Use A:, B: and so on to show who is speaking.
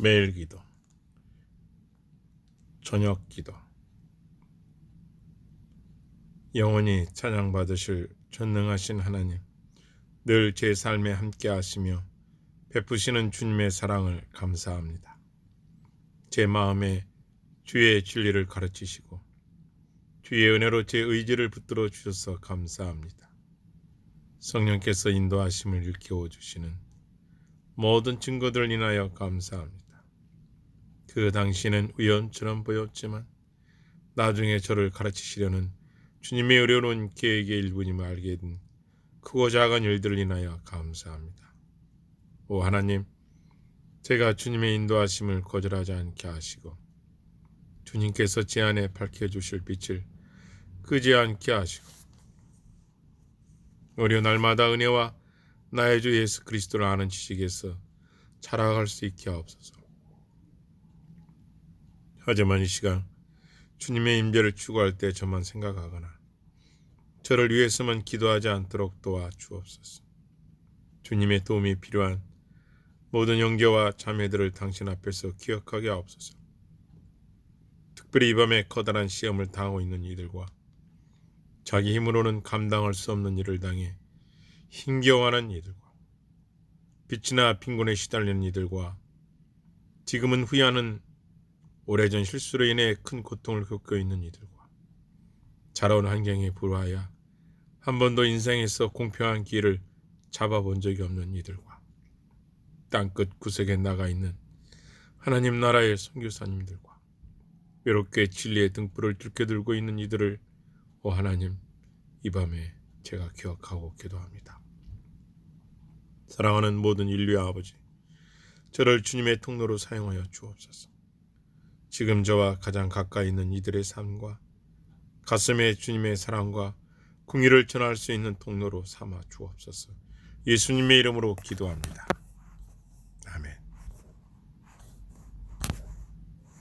A: 매일 기도, 저녁 기도, 영원히 찬양받으실 전능하신 하나님, 늘 제 삶에 함께 하시며 베푸시는 주님의 사랑을 감사합니다. 제 마음에 주의 진리를 가르치시고 주의 은혜로 제 의지를 붙들어 주셔서 감사합니다. 성령께서 인도하심을 일깨워 주시는 모든 증거들 인하여 감사합니다. 그 당시는 우연처럼 보였지만 나중에 저를 가르치시려는 주님의 의료로운 계획의 일부임을 알게 된 크고 작은 일들을 인하여 감사합니다. 오 하나님, 제가 주님의 인도하심을 거절하지 않게 하시고 주님께서 제 안에 밝혀주실 빛을 끄지 않게 하시고 오히려 날마다 은혜와 나의 주 예수 그리스도를 아는 지식에서 자라갈 수 있게 하옵소서. 하지만 이 시간 주님의 임재를 추구할 때 저만 생각하거나 저를 위해서만 기도하지 않도록 도와 주옵소서. 주님의 도움이 필요한 모든 형제와 자매들을 당신 앞에서 기억하게 하옵소서. 특별히 이 밤에 커다란 시험을 당하고 있는 이들과 자기 힘으로는 감당할 수 없는 일을 당해 힘겨워하는 이들과 빛이나 빈곤에 시달리는 이들과 지금은 후회하는 오래전 실수로 인해 큰 고통을 겪고 있는 이들과 자라온 환경에 불화하여 한 번도 인생에서 공평한 기회를 잡아본 적이 없는 이들과 땅끝 구석에 나가 있는 하나님 나라의 선교사님들과 외롭게 진리의 등불을 들게 들고 있는 이들을 오 하나님 이 밤에 제가 기억하고 기도합니다. 사랑하는 모든 인류의 아버지 저를 주님의 통로로 사용하여 주옵소서. 지금 저와 가장 가까이 있는 이들의 삶과 가슴에 주님의 사랑과 궁의를 전할 수 있는 통로로 삼아 주옵소서. 예수님의 이름으로 기도합니다.